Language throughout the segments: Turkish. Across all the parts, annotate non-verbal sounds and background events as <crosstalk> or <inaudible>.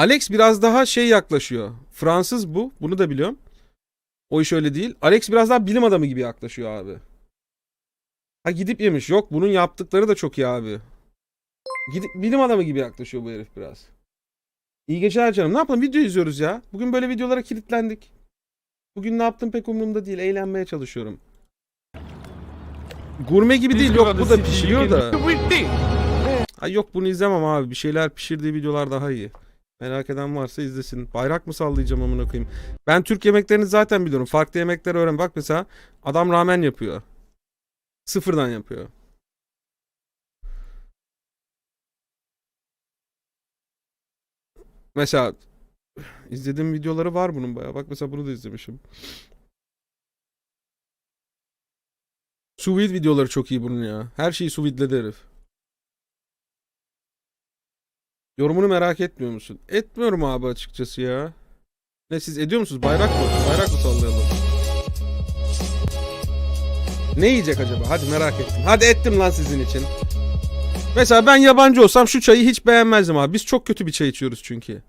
Alex biraz daha şey yaklaşıyor. Fransız bu. Bunu da biliyorum. O iş öyle değil. Alex biraz daha bilim adamı gibi yaklaşıyor abi. Ha gidip yemiş. Yok bunun yaptıkları da çok iyi abi. Gidip bilim adamı gibi yaklaşıyor bu herif biraz. İyi geceler canım. Ne yapalım? Video izliyoruz ya. Bugün böyle videolara kilitlendik. Bugün ne yaptım pek umurumda değil. Eğlenmeye çalışıyorum. Gurme gibi değil. Yok bu da pişiriyor da. Ay yok bunu izlemem abi. Bir şeyler pişirdiği videolar daha iyi. Merak eden varsa izlesin. Bayrak mı sallayacağım amına koyayım? Ben Türk yemeklerini zaten biliyorum. Farklı yemekler öğren. Bak mesela adam ramen yapıyor. Sıfırdan yapıyor. Mesela izlediğim videoları var bunun bayağı. Bak mesela bunu da izlemişim. Sous vide videoları çok iyi bunun ya. Her şeyi sous herif. Yorumunu merak etmiyor musun? Etmiyorum abi açıkçası ya. Ne siz ediyor musunuz? Bayrak mı? Bayrak mı sallayalım? Ne yiyecek acaba? Hadi merak ettim. Hadi ettim lan sizin için. Mesela ben yabancı olsam şu çayı hiç beğenmezdim abi. Biz çok kötü bir çay içiyoruz çünkü.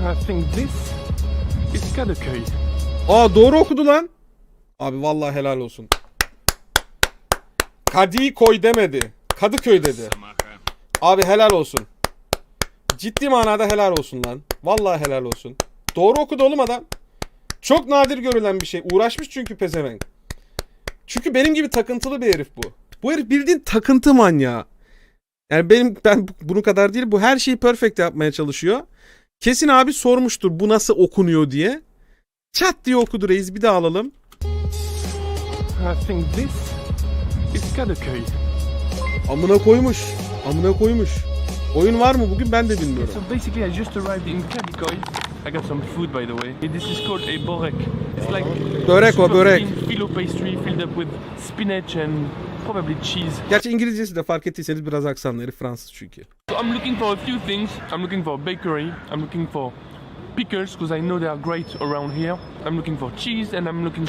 I think this is Kadıköy. Aa doğru okudu lan. Abi vallahi helal olsun. Kadıköy demedi. Kadıköy dedi. Abi helal olsun. Ciddi manada helal olsun lan. Vallahi helal olsun. Doğru okudu oğlum adam. Çok nadir görülen bir şey. Uğraşmış çünkü pezevenk. Çünkü benim gibi takıntılı bir herif bu. Bu herif bildiğin takıntı manyağı. Yani benim ben bunu kadar değil bu her şeyi perfect yapmaya çalışıyor. Kesin abi sormuştur bu nasıl okunuyor diye. Çat diye okudu reis bir daha alalım. I think this is Kadıköy. Amına koymuş. Amına koymuş. Oyun var mı bugün ben de bilmiyorum. So basically, I just arrived in Kadıköy. I got some food, by the way. This is called a börek. It's like Börek o, super börek. filo pastry filled up with spinach and probably cheese. Gerçi İngilizcesi de fark ettiyseniz biraz aksanları Fransız çünkü. So I'm looking for a few things. I'm looking for a bakery. I'm looking for pickles because I know they are great around here. I'm looking for cheese and I'm looking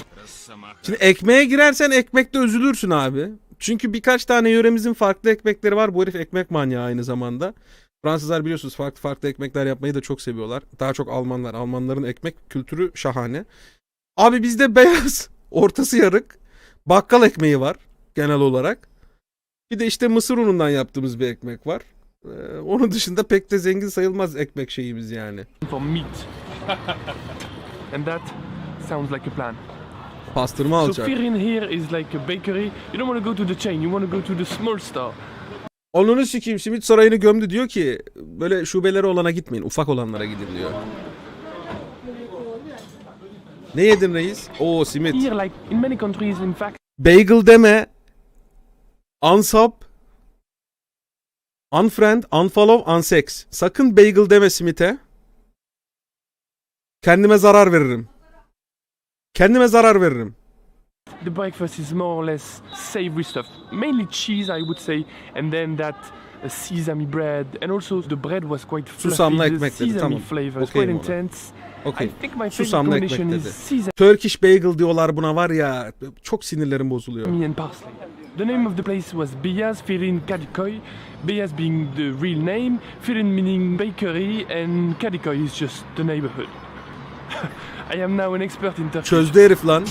Şimdi ekmeğe girersen ekmekte üzülürsün abi. Çünkü birkaç tane yöremizin farklı ekmekleri var. Bu herif ekmek manyağı aynı zamanda. Fransızlar biliyorsunuz farklı farklı ekmekler yapmayı da çok seviyorlar. Daha çok Almanlar. Almanların ekmek kültürü şahane. Abi bizde <laughs> beyaz, ortası yarık, bakkal ekmeği var genel olarak. Bir de işte mısır unundan yaptığımız bir ekmek var. Ee, onun dışında pek de zengin sayılmaz ekmek şeyimiz yani. <laughs> and that sounds like a plan. Pastırma So alacak. Firin here is like a bakery. You don't want to go to the chain. You want to go to the small store. Onunu sikeyim simit sarayını gömdü diyor ki böyle şubeleri olana gitmeyin ufak olanlara gidin diyor. Ne yedin reis? Oo simit. Here, like in many countries, in fact, Bagel deme. Unsub. Unfriend, unfollow, unsex. Sakın bagel deme simite. Kendime zarar veririm. Kendime zarar veririm. the breakfast is more or less savory stuff. Mainly cheese, I would say, and then that uh, sesame bread, and also the bread was quite fluffy. Susamlı the ekmek dedi, sesame tamam. flavor is Okeyim quite ona. intense. Okey. I think my favorite Susamlı ekmek combination dedi. is sesame Turkish bagel diyorlar buna var ya. Çok sinirlerim bozuluyor. and parsley. The name of the place was Beyaz Firin Kadıköy. Beyaz being the real name, Firin meaning bakery, and Kadıköy is just the neighborhood. <laughs> I am now an expert in Turkish. Çözdü herif lan.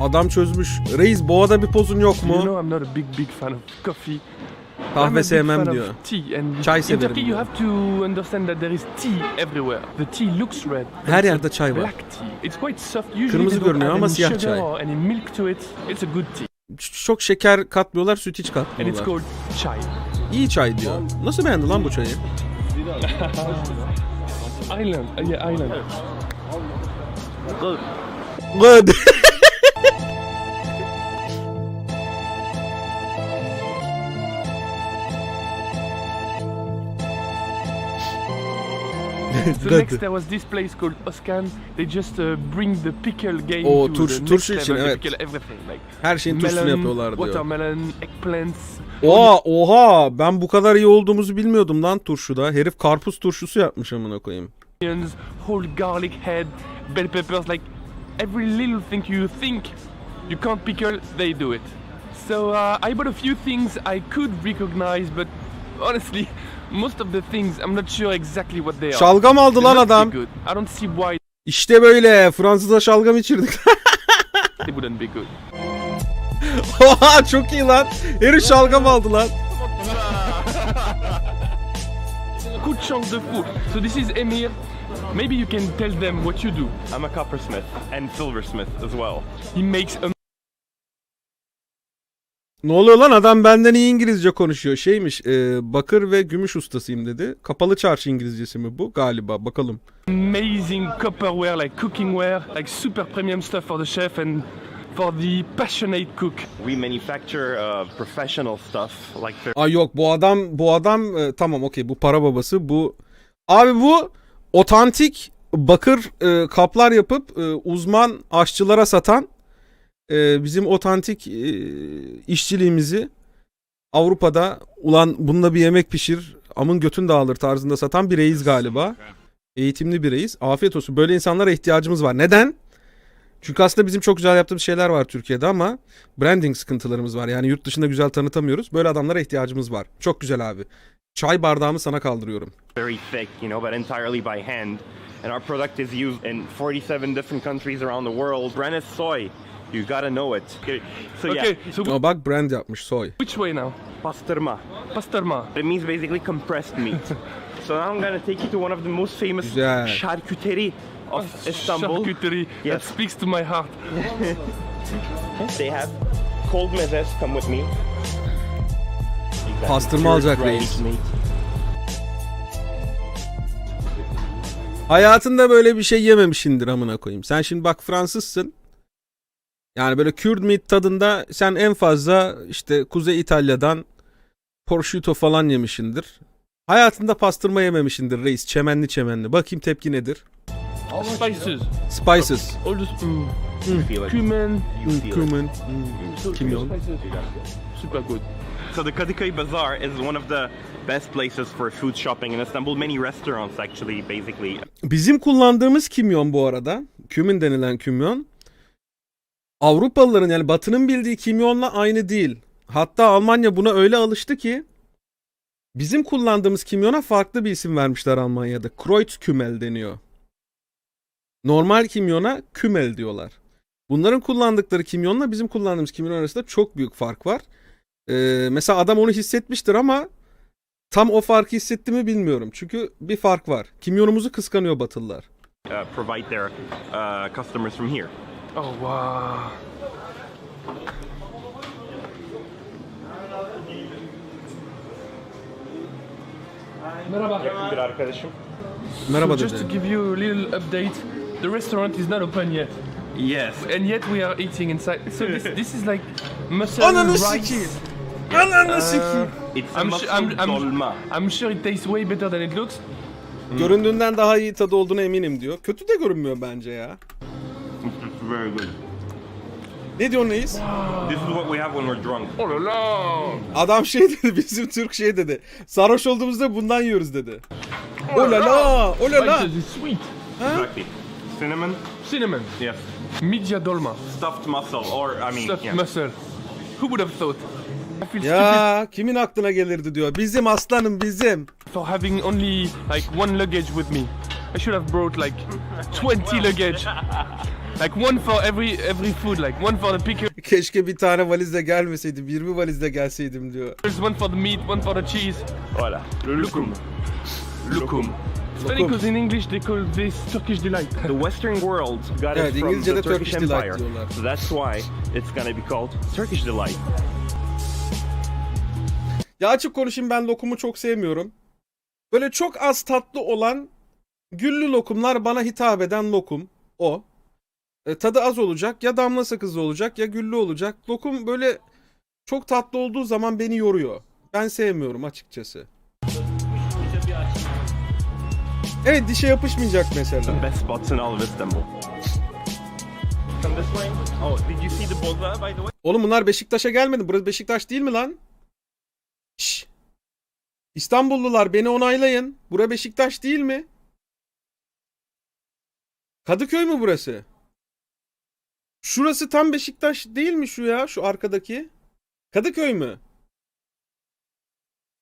Adam çözmüş. Reis boğada bir pozun yok You mu? know I'm not a big big fan of coffee. Kahve sevmem diyor. Çay severim Turkey diyor. you have to understand that there is tea everywhere. The tea looks red. Her yerde çay var. It's quite soft. Usually Kırmızı görünüyor ama siyah çay. any milk to it. It's a good tea. Çok şeker katmıyorlar, süt hiç And it's katmıyorlar. called chai. İyi çay diyor. Nasıl beğendi lan bu çayı? <laughs> Island. Yeah, island. Good. So Good. next there was this place called Oscan. They just uh, bring the pickle game Oo, to turşu- the next turşu level. için, evet. pickle everything like Her şeyin turşusunu yapıyorlar diyor. watermelon, eggplants. Oha oha ben bu kadar iyi olduğumuzu bilmiyordum lan turşuda. Herif karpuz turşusu yapmış amına koyayım. Onions, whole garlic head, bell peppers, like every little thing you think you can't pickle, they do it. So uh, I bought a few things I could recognize, but honestly, most of the things I'm not sure exactly what they are. Şalgam aldı lan adam. good. I don't see why İşte böyle Fransız'a şalgam içirdik. <laughs> they wouldn't be good. Oha çok iyi lan. Herif şalgam aldı lan. Coup de chance de fou. So this is Emir. Maybe you can tell them what you do. I'm a coppersmith and silversmith as well. He makes a Ne oluyor lan adam benden iyi İngilizce konuşuyor. Şeymiş e, bakır ve gümüş ustasıyım dedi. Kapalı çarşı İngilizcesi mi bu? Galiba bakalım. amazing copperware, like cookingware, like super premium stuff for the chef and for the passionate cook. We manufacture uh, professional stuff like Ay yok bu adam bu adam e, tamam okey bu para babası bu. Abi bu otantik bakır e, kaplar yapıp e, uzman aşçılara satan e, bizim otantik e, işçiliğimizi Avrupa'da ulan bununla bir yemek pişir amın götün dağılır tarzında satan bir reis galiba. Eğitimli bir reis. Afiyet olsun. Böyle insanlara ihtiyacımız var. Neden? Çünkü aslında bizim çok güzel yaptığımız şeyler var Türkiye'de ama branding sıkıntılarımız var. Yani yurt dışında güzel tanıtamıyoruz. Böyle adamlara ihtiyacımız var. Çok güzel abi. Çay bardağımı sana kaldırıyorum. very thick, you know, but entirely by hand. And our product is used in 47 different countries around the world. Brennus soy, you gotta know it. Okay, so Okay, yeah, so Ama bak brand yapmış soy. which way now? pastırma. Pastorma. It means basically compressed meat. <laughs> so now I'm gonna take you to one of the most famous Güzel. charcuterie of Istanbul. Charcuterie. That Yes. speaks to my heart. They have cold mezes. Come with me. Exactly. Pastırma alacak dried reis. meat. Hayatında böyle bir şey yememişindir amına koyayım. Sen şimdi bak Fransızsın. Yani böyle Kürt meat tadında sen en fazla işte Kuzey İtalya'dan prosciutto falan yemişindir. Hayatında pastırma yememişindir reis. Çemenli çemenli. Bakayım tepki nedir? Spices. Spices. All the mm, cumin. Cumin. Kimyon. Super good. So the Kadıköy Bazaar is one of the best places for food shopping in Istanbul. Many restaurants actually, basically. Bizim kullandığımız kimyon bu arada, kümin denilen kimyon, Avrupalıların yani Batı'nın bildiği kimyonla aynı değil. Hatta Almanya buna öyle alıştı ki bizim kullandığımız kimyona farklı bir isim vermişler Almanya'da. Kreuzkümmel deniyor. Normal kimyona kümel diyorlar. Bunların kullandıkları kimyonla bizim kullandığımız kimyon arasında çok büyük fark var. Ee, mesela adam onu hissetmiştir ama Tam o farkı hissetti mi bilmiyorum. Çünkü bir fark var. Kimyonumuzu kıskanıyor Batılılar. uh, provide their uh, customers from here. Oh wow. Merhaba. Bir arkadaşım. Merhaba so just to give you a little update, the restaurant is not open yet, Yes. and yet we are eating inside. So this, this is like muscle Ananı rice. sikeyim. Ananı Uh, sikeyim. It's a I'm, su- I'm, I'm, dolma. I'm sure it tastes way better than it looks. Göründüğünden daha iyi tadı olduğuna eminim diyor. Kötü de görünmüyor bence ya. It's very good. Ne diyorsun reis? This is what we have when we're drunk. Oh la la! Adam şey dedi <laughs> bizim Türk şey dedi. Sarhoş olduğumuzda bundan yiyoruz dedi. Oh la la, oh la la. Spices is sweet. Exactly. Cinnamon. Cinnamon. Yes. Midja dolma. Stuffed muscle, or I mean, Stuffed yeah. muscle. Who would have thought? I feel stupid Ya kimin aklına gelirdi diyor. Bizim aslanım bizim. for having only like one luggage with me. I should have brought like 20 luggage. <laughs> Like one for every every food, like one for the pickles, Keşke bir tane valizle gelmeseydim. 20 valizle gelseydim diyor. one for the meat, one for the cheese. Voilà. Le Lukum. Lukum. It's funny because in English they call this Turkish delight. <laughs> The Western world got Evet, it from İngilizce'de the Turkish, Turkish delight Empire. diyorlar. So that's why it's gonna be called Turkish delight. Ya açık konuşayım ben lokumu çok sevmiyorum. Böyle çok az tatlı olan güllü lokumlar bana hitap eden lokum. O. E, tadı az olacak ya damla sakızlı olacak ya güllü olacak. Lokum böyle çok tatlı olduğu zaman beni yoruyor. Ben sevmiyorum açıkçası. Evet dişe yapışmayacak mesela. The best spots in all of Istanbul. Come this way. Oh, did you see the boza by the way? Oğlum bunlar Beşiktaş'a gelmedi. Burası Beşiktaş değil mi lan? Şşş. İstanbullular beni onaylayın. Bura Beşiktaş değil mi? Kadıköy mü burası? Şurası tam Beşiktaş değil mi şu ya? Şu arkadaki. Kadıköy mü?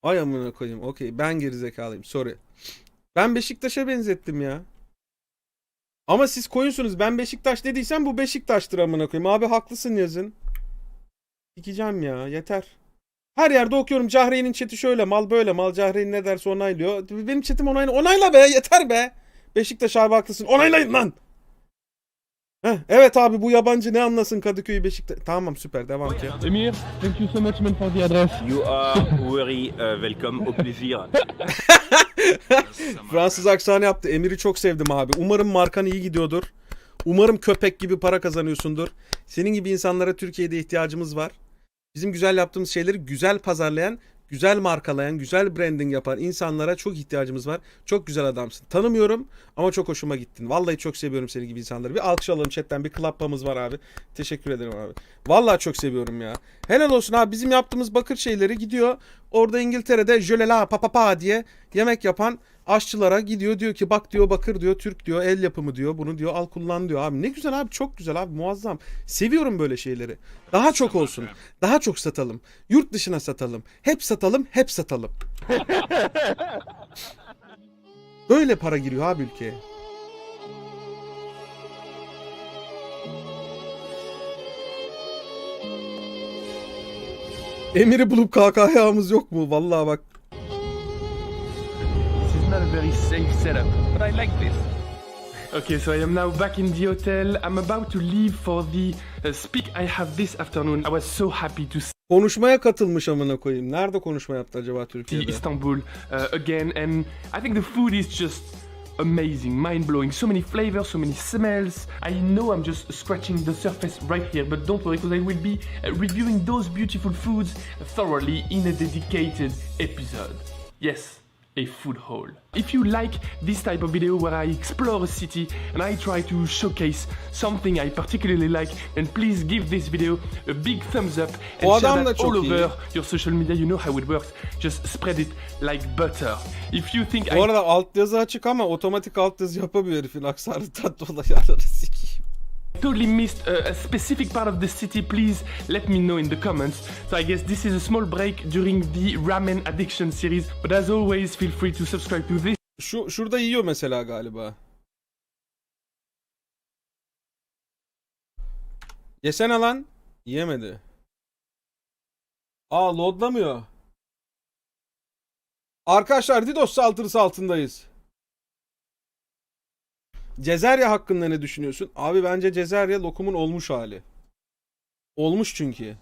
Ay amına koyayım. Okey ben gerizekalıyım. Sorry. Ben Beşiktaş'a benzettim ya. Ama siz koyunsunuz. Ben Beşiktaş dediysem bu Beşiktaş'tır amına koyayım. Abi haklısın yazın. Dikeceğim ya. Yeter. Her yerde okuyorum. Cahreyn'in chat'i şöyle. Mal böyle. Mal Cahreyn ne derse onaylıyor. Benim chat'im onayla. Onayla be. Yeter be. Beşiktaş abi haklısın. Onaylayın lan. Heh, evet abi bu yabancı ne anlasın Kadıköy Beşiktaş. Tamam süper devam ki. Emir, thank you so much man for the address. You are very uh, welcome. Au plaisir. <laughs> Fransız aksanı yaptı. Emir'i çok sevdim abi. Umarım markan iyi gidiyordur. Umarım köpek gibi para kazanıyorsundur. Senin gibi insanlara Türkiye'de ihtiyacımız var. Bizim güzel yaptığımız şeyleri güzel pazarlayan, güzel markalayan, güzel branding yapan insanlara çok ihtiyacımız var. Çok güzel adamsın. Tanımıyorum ama çok hoşuma gittin. Vallahi çok seviyorum senin gibi insanları. Bir alkış alalım chatten. Bir klappamız var abi. Teşekkür ederim abi. Vallahi çok seviyorum ya. Helal olsun abi. Bizim yaptığımız bakır şeyleri gidiyor. Orada İngiltere'de jölela pa pa pa diye yemek yapan aşçılara gidiyor diyor ki bak diyor bakır diyor Türk diyor el yapımı diyor bunu diyor al kullan diyor. Abi ne güzel abi çok güzel abi muazzam. Seviyorum böyle şeyleri. Daha çok olsun daha çok satalım. Yurt dışına satalım. Hep satalım hep satalım. <laughs> Böyle para giriyor abi ülkeye Emir'i bulup KKH'mız yok mu? Vallahi bak This is not a very safe setup, but I like this. Okay, so I am now back in the hotel. I'm about to leave for the uh, speak I have this afternoon. I was so happy to see konuşmaya katılmış amına koyayım. Nerede konuşma yaptı acaba Türkiye'de? Istanbul uh, again, and I think the food is just amazing, mind blowing. So many flavors, so many smells. I know I'm just scratching the surface right here, but don't worry, because I will be uh, reviewing those beautiful foods thoroughly in a dedicated episode. Yes. A food haul. If you like this type of video where I explore a city and I try to showcase something I particularly like, then please give this video a big thumbs up and O share that all iyi. over your social media. You know how it works. Just spread it like butter. If you think Bu I arada altyazı açık ama otomatik altyazı yapamıyor herifin aksanı tatlı olayı. Totally missed a, a specific part of the city, please let me know in the comments. So I guess this is a small break during the ramen addiction series, but as always, feel free to subscribe to this Şu şurada yiyor mesela galiba. Yesene lan. Yiyemedi. Aa loadlamıyor. Arkadaşlar Didos saldırısı altındayız. Cezerya hakkında ne düşünüyorsun? Abi bence Cezerya lokumun olmuş hali. Olmuş çünkü.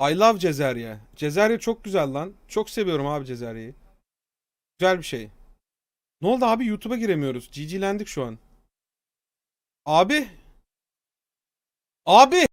I love Cezerya. Cezerya çok güzel lan. Çok seviyorum abi Cezerya'yı. Güzel bir şey. Ne oldu abi? YouTube'a giremiyoruz. GG'lendik şu an. Abi. Abi.